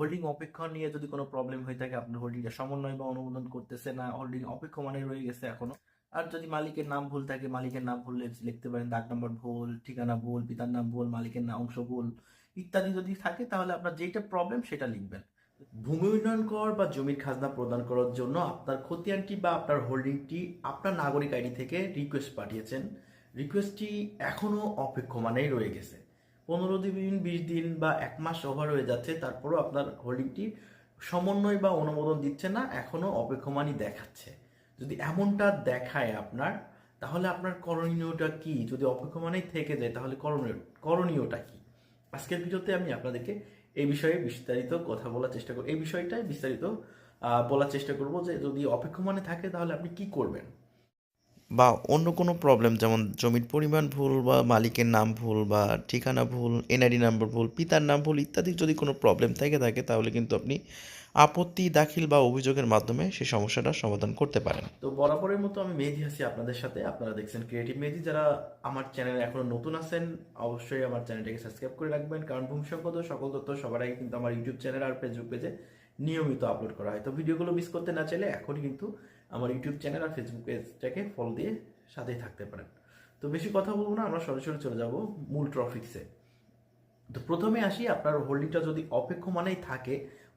Holding অপেক্ষা নিয়ে যদি কোনো প্রবলেম হয়ে থাকে আপনার হোল্ডিংটা সমন্বয় বা অনুমোদন করতেছে না হোল্ডিং অপেক্ষা মানে রয়ে গেছে এখনও। আর যদি মালিকের নাম ভুল থাকে, মালিকের নাম ভুল লিখতে পারেন দাগ নম্বর ভুল, ঠিকানা ভুল, পিতার নাম ভুল, মালিকের নাম অংশ ভুল, ইত্যাদি যদি থাকে, তাহলে আপনার যেটা প্রবলেম সেটা লিখবেন। ভূমি উন্নয়ন কর বা জমির খাজনা প্রদান করার জন্য আপনার খতিয়ানটি বা আপনার হোল্ডিংটি আপনার নাগরিক আইডি থেকে রিকোয়েস্ট পাঠিয়েছেন। রিকোয়েস্টটি এখনও অপেক্ষমানেই রয়ে গেছে। পনেরো দিন, বিশ দিন বা এক মাস ওভার হয়ে যাচ্ছে, তারপরও আপনার হোল্ডিংটি সমন্বয় বা অনুমোদন দিচ্ছে না এখনও অপেক্ষমানই দেখাচ্ছে। যদি এমনটা দেখায় আপনার, তাহলে আপনার করণীয়টা কি? যদি অপেক্ষমানেই থেকে যায়, তাহলে করণীয়, করণীয়টা কি? আজকের ভিডিওতে আমি আপনাদেরকে এই বিষয়ে বিস্তারিত কথা বলার চেষ্টা করব, এই বিষয়টাই বিস্তারিত বলার চেষ্টা করব যে যদি অপেক্ষমানে থাকে, তাহলে আপনি কি করবেন? বা অন্য কোনো প্রবলেম যেমন জমির পরিমাণ ভুল বা মালিকের নাম ভুল বা ঠিকানা ভুল এনআইডি নাম্বার ভুল, পিতার নাম ভুল ইত্যাদি যদি কোনো প্রবলেম থেকে থাকে, তাহলে কিন্তু আপনি আপত্তি, দাখিল বা অভিযোগের মাধ্যমে সেই সমস্যাটার সমাধান করতে পারেন। তো বরাবরের মতো আমি মেহেদি আছি আপনাদের সাথে। আপনারা দেখছেন ক্রিয়েটিভ মেহেদি যারা আমার চ্যানেলে এখনও নতুন আছেন, অবশ্যই আমার চ্যানেলটাকে সাবস্ক্রাইব করে রাখবেন, কারণ ভূমি সম্পদ সকল তথ্য সবার আগে কিন্তু আমার ইউটিউব চ্যানেল আর ফেসবুক পেজে নিয়মিত আপলোড করা হয়। তো ভিডিওগুলো মিস করতে না চাইলে এখনই কিন্তু আমার ইউটিউব চ্যানেল আর ফেসবুক পেজটাকে ফলো দিয়ে সাথেই থাকতে পারেন। তো বেশি কথা বলব না, আমরা সরাসরি চলে যাব মূল ট্রফিক্সে তো প্রথমে আসি, আপনার হোল্ডিংটা যদি অপেক্ষমানেই থাকে,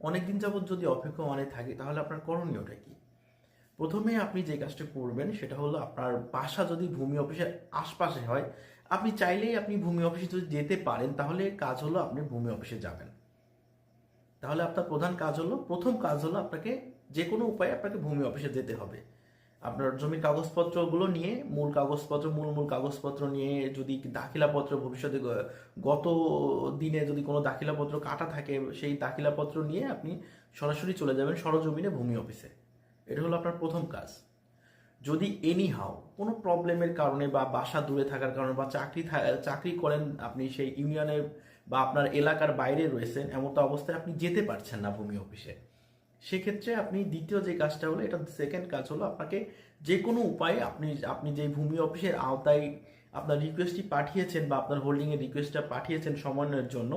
অনেকদিন যাবৎ যদি অপেক্ষমানে থাকে, তাহলে আপনার করণীয়টা কি? প্রথমে আপনি যে কাজটা করবেন, সেটা হলো আপনার বাসা যদি ভূমি অফিসের আশপাশে হয়, আপনি চাইলেই আপনি ভূমি অফিসে যদি যেতে পারেন, তাহলে কাজ হলো আপনি ভূমি অফিসে যাবেন। তাহলে আপনার প্রধান কাজ হলো, প্রথম কাজ হলো আপনাকে যে কোনো উপায়ে আপনাকে ভূমি অফিসে যেতে হবে। আপনার জমির কাগজপত্রগুলো নিয়ে মূল কাগজপত্র, মূল মূল কাগজপত্র নিয়ে যদি দাখিলাপত্র ভবিষ্যতে গত দিনে যদি কোনো দাখিলাপত্র কাটা থাকে, সেই দাখিলাপত্র নিয়ে আপনি সরাসরি চলে যাবেন সরজমিনে ভূমি অফিসে। এটা হলো আপনার প্রথম কাজ। যদি এনি হাও কোনো প্রবলেমের কারণে বা বাসা দূরে থাকার কারণে বা চাকরি চাকরি করেন আপনি সেই ইউনিয়নের বা আপনার এলাকার বাইরে রয়েছেন, এমন তো অবস্থায় আপনি যেতে পারছেন না ভূমি অফিসে। সেক্ষেত্রে আপনি দ্বিতীয় যে কাজটা হলো, এটা সেকেন্ড কাজ হলো আপনাকে যে কোনো উপায়ে আপনি আপনি যে ভূমি অফিসের আওতায় আপনার রিকোয়েস্টটি পাঠিয়েছেন বা আপনার হোল্ডিংয়ের রিকোয়েস্টটা পাঠিয়েছেন সমন্বয়ের জন্য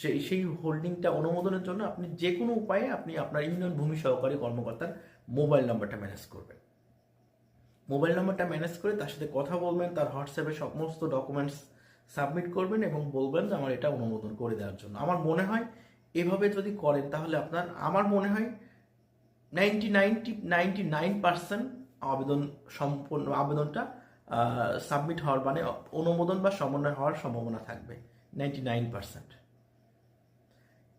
সেই সেই হোল্ডিংটা অনুমোদনের জন্য আপনি যে কোনো উপায়ে আপনি আপনার ইউনিয়ন ভূমি সহকারী কর্মকর্তার মোবাইল নাম্বারটা ম্যানেজ করবেন। মোবাইল নাম্বারটা ম্যানেজ করে তার সাথে কথা বলবেন, তার হোয়াটসঅ্যাপে সমস্ত ডকুমেন্টস সাবমিট করবেন এবং বলবেন যে আমার এটা অনুমোদন করে দেওয়ার জন্য। আমার মনে হয় এভাবে যদি করেন, তাহলে আপনার, আমার মনে হয় ninety ninety ninety nine percent আবেদন সম্পূর্ণ, আবেদনটা সাবমিট হওয়ার মানে অনুমোদন বা সমন্বয় হওয়ার সম্ভাবনা থাকবে নাইনটি নাইন পার্সেন্ট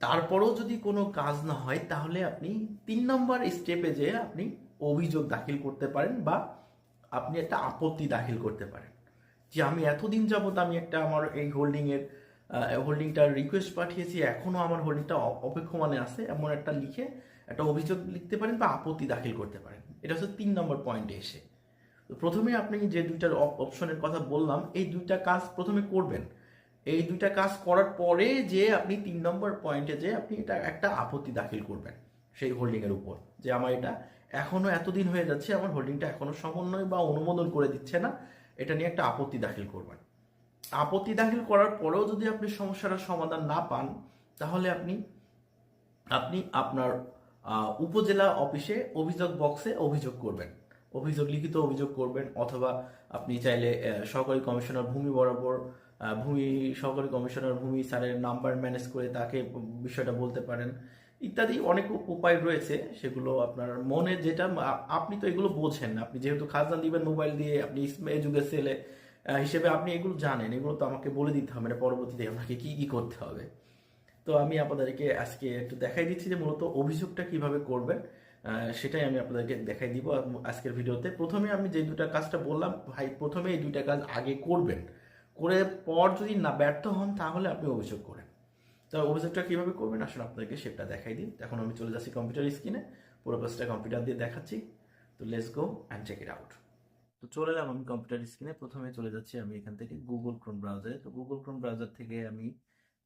তারপরেও যদি কোনো কাজ না হয়, তাহলে আপনি তিন নম্বর স্টেপে যেয়ে আপনি অভিযোগ দাখিল করতে পারেন বা আপনি একটা আপত্তি দাখিল করতে পারেন। যে আমি এতদিন যাবত আমি একটা আমার এই হোল্ডিংয়ের হোল্ডিংটার রিকোয়েস্ট পাঠিয়েছি এখনও আমার হোল্ডিংটা অপেক্ষমানে আছে, এমন একটা লিখে একটা অভিযোগ লিখতে পারেন বা আপত্তি দাখিল করতে পারেন। এটা হচ্ছে তিন নম্বর পয়েন্টে এসে। তো প্রথমে আপনি যে দুইটার অপশনের কথা বললাম, এই দুইটা কাজ প্রথমে করবেন। এই দুইটা কাজ করার পরে যে আপনি তিন নম্বর পয়েন্টে যে আপনি এটা একটা আপত্তি দাখিল করবেন সেই হোল্ডিংয়ের উপর, যে আমার এটা এখনও এতদিন হয়ে যাচ্ছে, আমার হোল্ডিংটা এখনও সমন্বয় বা অনুমোদন করে দিচ্ছে না, এটা নিয়ে একটা আপত্তি দাখিল করবেন। আপত্তি দাখিল করার পরেও যদি আপনি সমস্যাটার সমাধান না পান তাহলে আপনি আপনি আপনার উপজেলা অফিসে অভিযোগ বক্সে অভিযোগ করবেন। অভিযোগ লিখিত অভিযোগ করবেন অথবা আপনি চাইলে সহকারী কমিশনার ভূমি বরাবর ভূমি সহকারী কমিশনার ভূমি স্যারের নাম্বার ম্যানেজ করে তাকে বিষয়টা বলতে পারেন ইত্যাদি অনেক উপায় রয়েছে। সেগুলো আপনার মনে যেটা আপনি তো এগুলো বোঝেন। আপনি যেহেতু খাজনা দিবেন মোবাইল দিয়ে আপনি ছেলে আহ, হিসেবে আপনি এগুলো জানেন, এগুলো তো আমাকে বলে দিতে হবে না পরবর্তীতে আপনাকে কি কি করতে হবে। তো আমি আপনাদেরকে আজকে একটু দেখাই দিচ্ছি যে মূলত অভিযোগটা কীভাবে করবেন সেটাই আমি আপনাদেরকে দেখাই দিব আজকের ভিডিওতে। প্রথমে আমি যে দুটা কাজটা বললাম, ভাই, প্রথমে এই দুইটা কাজ আগে করবেন। করে পর যদি না ব্যর্থ হন, তাহলে আপনি অভিযোগ করেন। তো অভিযোগটা কীভাবে করবেন আসলে আপনাদেরকে সেটা দেখাই দিই। এখন আমি চলে যাচ্ছি কম্পিউটার স্ক্রিনে পুরো কাজটা কম্পিউটার দিয়ে দেখাচ্ছি। তো let's go and check it out তো চলে এলাম আমি কম্পিউটার স্ক্রিনে প্রথমে চলে যাচ্ছি আমি এখান থেকে গুগল ক্রোম ব্রাউজারে তো গুগল ক্রোম ব্রাউজার থেকে আমি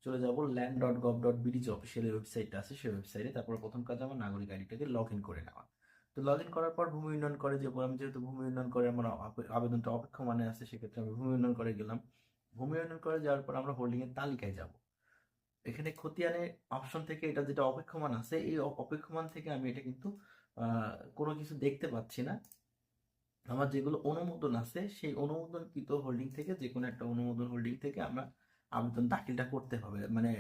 চলে যাব land dot gov dot BD যে অফিসিয়াল ওয়েবসাইটটা আছে সেই ওয়েবসাইটে তারপর প্রথম কাজ আমার নাগরিক আইডিটাকে লগ ইন করে নেওয়া। তো লগ ইন করার পর ভূমি উন্নয়ন করে, যে আমি যেহেতু ভূমি উন্নয়ন করে, আমার আবে- আবেদনটা অপেক্ষমানে আছে, সেক্ষেত্রে আমি ভূমি উন্নয়ন করে গেলাম। ভূমি উন্নয়ন করে যাওয়ার পর আমরা হোল্ডিং এর তালিকায় যাব। এখানে খতিয়ানের অপশন থেকে এটা যেটা অপেক্ষমান আছে, এই অপেক্ষমান থেকে আমি এটা কিন্তু কোনো কিছু দেখতে পাচ্ছি না। আমার যেগুলো অনুমোদন আছে, সেই অনুমোদনকৃত হোল্ডিং থেকে যে কোনো একটা অনুমোদন হোল্ডিং থেকে আমরা আবেদন দাখিলটা করতে হবে মানে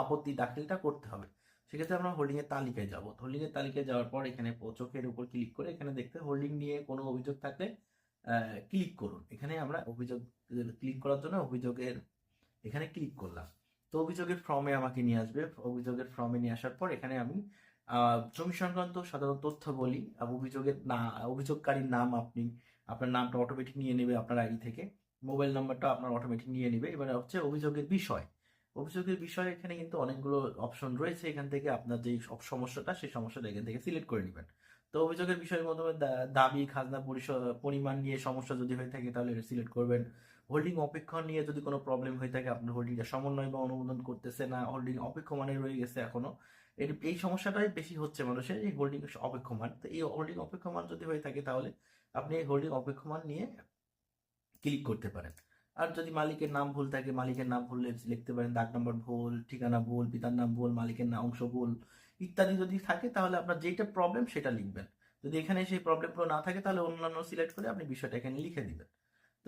আপত্তি দাখিলটা করতে হবে। সেক্ষেত্রে আমরা হোল্ডিংয়ের তালিকায় যাব। হোল্ডিংয়ের তালিকায় যাওয়ার পর এখানে চোখের উপর ক্লিক করে এখানে দেখতে হোল্ডিং নিয়ে কোনো অভিযোগ থাকলে ক্লিক করুন। এখানে আমরা অভিযোগ ক্লিক করার জন্য অভিযোগের, এখানে ক্লিক করলাম। তো অভিযোগের ফর্মে আমাকে নিয়ে আসবে। অভিযোগের ফর্মে নিয়ে আসার পর এখানে আমি জমি সংক্রান্ত সাধারণ তথ্য বলি অভিযোগের না, অভিযোগকারীর নাম আপনি, আপনার নামটা অটোমেটিক নিয়ে নেবে আপনার আইডি থেকে মোবাইল নাম্বারটা আপনার অটোমেটিক নিয়ে নেবে। এবারে হচ্ছে অভিযোগের বিষয়। অভিযোগের বিষয় এখানে কিন্তু অনেকগুলো অপশন রয়েছে। এখান থেকে আপনার যে সমস্যাটা, সেই সমস্যাটা এখান থেকে সিলেক্ট করে নেবেন। তো অভিযোগের বিষয়ের মাধ্যমে দাবি, খাজনা পরিমাণ নিয়ে সমস্যা যদি হয়ে থাকে, তাহলে সিলেক্ট করবেন। হোল্ডিং অপেক্ষণ নিয়ে যদি কোনো প্রবলেম হয়ে থাকে আপনার হোল্ডিংটা সমন্বয় বা অনুমোদন করতেছে না হোল্ডিং অপেক্ষমানে রয়ে গেছে এখনও, এর, এই সমস্যাটাই বেশি হচ্ছে মানুষের, এই হোল্ডিং অপেক্ষমান। তো এই হোল্ডিং অপেক্ষমান যদি হয়ে থাকে তাহলে আপনি এই হোল্ডিং অপেক্ষমান নিয়ে ক্লিক করতে পারেন। আর যদি মালিকের নাম ভুল থাকে, মালিকের নাম ভুল লিখতে পারেন, দাগ নম্বর ভুল, ঠিকানা ভুল, পিতার নাম ভুল, মালিকের নাম, অংশ ভুল ইত্যাদি যদি থাকে তাহলে আপনার যেটা প্রবলেম সেটা লিখবেন। যদি এখানে সেই প্রবলেমগুলো না থাকে তাহলে অন্যান্য সিলেক্ট করে আপনি বিষয়টা এখানে লিখে দিবেন।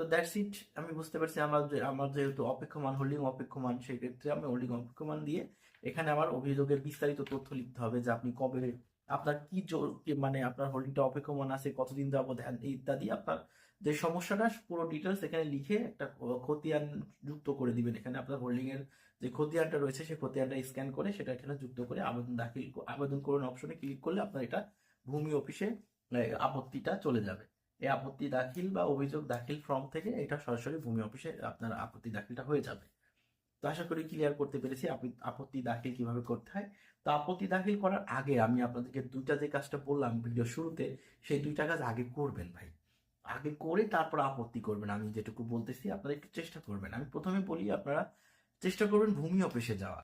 তো দ্যাটস ইট আমি বুঝতে পারছি আমার যে, আমার যেহেতু অপেক্ষমান হোল্ডিং অপেক্ষমান, সেই ক্ষেত্রে আমি হোল্ডিং অপেক্ষমান দিয়ে এখানে আমার অভিযোগের বিস্তারিত তথ্য লিখতে হবে যে আপনি কবে, আপনার কি মানে আপনার হোল্ডিংটা অপেক্ষমান আছে, কতদিন যাবত হ্যান- ইত্যাদি, আপনার যে সমস্যাটা, পুরো ডিটেলস এখানে লিখে একটা খতিয়ান যুক্ত করে দিবেন। এখানে আপনার হোল্ডিং এর যে খতিয়ানটা রয়েছে, সেই খতিয়ানটা স্ক্যান করে সেটা এখানে যুক্ত করে আবেদন দাখিল, আবেদন করুন অপশনে ক্লিক করলে আপনার এটা ভূমি অফিসে আপত্তিটা চলে যাবে। এই আপত্তি দাখিল বা অভিযোগ দাখিল ফর্ম থেকে এটা সরাসরি ভূমি অফিসে আপনার আপত্তি দাখিলটা হয়ে যাবে। তো আশা করি ক্লিয়ার করতে পেরেছি আপত্তি দাখিল কীভাবে করতে হয়। তো আপত্তি দাখিল করার আগে আমি আপনাদেরকে দুইটা যে কাজটা বললাম ভিডিও শুরুতে, সেই দুইটা কাজ আগে করবেন ভাই। আগে করে তারপর আপত্তি করবেন, আমি যেটুকু বলতেছি আপনারা একটু চেষ্টা করবেন। আমি প্রথমে বলি আপনারা চেষ্টা করবেন ভূমি অফিসে যাওয়া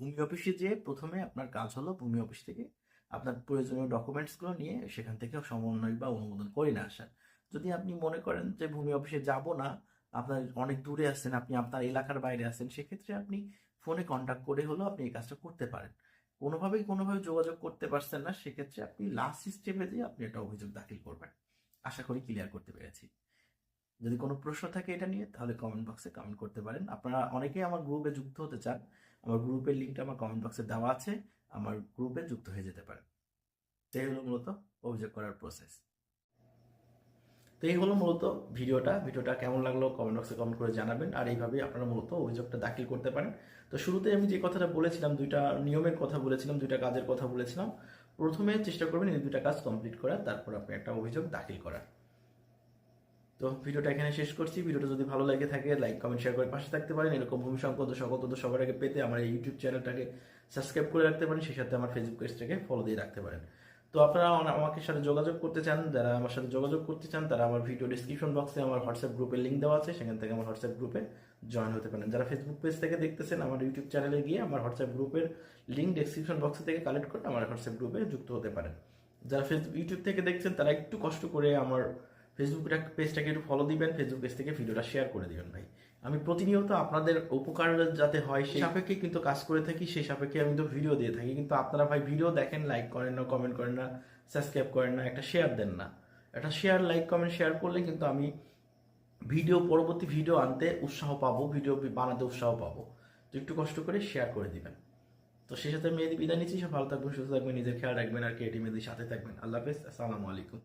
ভূমি অফিসে যেয়ে প্রথমে আপনার কাজ হলো ভূমি অফিস থেকে আপনার প্রয়োজনীয় ডকুমেন্টসগুলো নিয়ে সেখান থেকে সমন্বয় বা অনুমোদন করে নিয়ে আসেন। যদি আপনি মনে করেন যে ভূমি অফিসে যাব না, আপনার অনেক দূরে আছেন, আপনি আপনার এলাকার বাইরে আছেন, সেক্ষেত্রে আপনি ফোনে কন্ট্যাক্ট করে হলেও আপনি এই কাজটা করতে পারেন। কোনোভাবেই কোনোভাবে যোগাযোগ করতে পারছেন না, সেক্ষেত্রে আপনি লাস্ট স্টেপে দিয়ে আপনি একটা অভিযোগ দাখিল করবেন। আশা করি ক্লিয়ার করতে পেরেছি। যদি কোনো প্রশ্ন থাকে এটা নিয়ে, তাহলে কমেন্ট বক্সে কমেন্ট করতে পারেন। আপনারা অনেকেই আমার গ্রুপে যুক্ত হতে চান। আমার গ্রুপের লিঙ্কটা আমার কমেন্ট বক্সে দেওয়া আছে। আমার গ্রুপে যুক্ত হয়ে যেতে পারেন তো এই হলো মূলত অভিযোগ করার প্রসেস তো এই হলো মূলত ভিডিওটা। ভিডিওটা কেমন লাগল কমেন্ট বক্সে কমেন্ট করে জানাবেন। আর এইভাবেই আপনারা মূলত অভিযোগটা দাখিল করতে পারেন। তো শুরুতে আমি যে কথাটা বলেছিলাম, দুইটা নিয়মের কথা বলেছিলাম, দুইটা কাজের কথা বলেছিলাম। প্রথমে চেষ্টা করবেন এই দুইটা কাজ কমপ্লিট করার। তারপর আপনি একটা অভিযোগ দাখিল করার। তো ভিডিওটা এখানে শেষ করছি। ভিডিওটা যদি ভালো লাগে থাকে লাইক কমেন্ট শেয়ার করে পাশে থাকতে পারেন। এরকম ভূমি সংক্রান্ত সকল তথ্য সবার আগে পেতে আমার এই ইউটিউব চ্যানেলটাকে সাবস্ক্রাইব করে রাখতে পারেন, সেই সাথে আমার ফেসবুক পেজটাকে ফলো দিয়ে রাখতে পারেন। তো আপনারা আমাকে সাথে যোগাযোগ করতে চান, যারা আমার সাথে যোগাযোগ করতে চান, তারা আমার ভিডিও ডিসক্রিপশন বক্সে আমার হোয়াটসঅ্যাপ গ্রুপের লিঙ্ক দেওয়া আছে, সেখান থেকে আমার হোয়াটসঅ্যাপ গ্রুপে জয়েন হতে পারেন। যারা ফেসবুক পেজ থেকে দেখতেছেন, আমার ইউটিউব চ্যানেলে গিয়ে আমার হোয়াটসঅ্যাপ গ্রুপের লিঙ্ক ডিসক্রিপশন বক্স থেকে কালেক্ট করে আমার হোয়াটসঅ্যাপ গ্রুপে যুক্ত হতে পারেন। যারা ফেসবুক ইউটিউব থেকে দেখছেন, তারা একটু কষ্ট করে আমার ফেসবুক পেজটাকে একটু ফলো দিবেন ফেসবুক পেজ থেকে ভিডিওটা শেয়ার করে দিবেন ভাই। আমি প্রতিনিয়ত আপনাদের উপকার যাতে হয় সেই সাপেক্ষে কিন্তু কাজ করে থাকি, সেই সাপেক্ষে আমি তো ভিডিও দিয়ে থাকি। কিন্তু আপনারা ভাই ভিডিও দেখেন লাইক করেন না কমেন্ট করেন না সাবস্ক্রাইব করেন না, একটা শেয়ার দেন না। একটা শেয়ার লাইক কমেন্ট শেয়ার করলে কিন্তু আমি ভিডিও পরবর্তী ভিডিও আনতে উৎসাহ পাবো ভিডিও বানাতে উৎসাহ পাবো। তো একটু কষ্ট করে শেয়ার করে দিবেন। তো সেই সাথে মেয়েদের বিদায় নিচ্ছি, সব ভালো থাকবেন, সুস্থ থাকবেন, নিজের খেয়াল রাখবেন আর কে এটি মেয়েদের সাথে থাকবেন। আল্লাহ হাফেজ, আসসালামু আলাইকুম।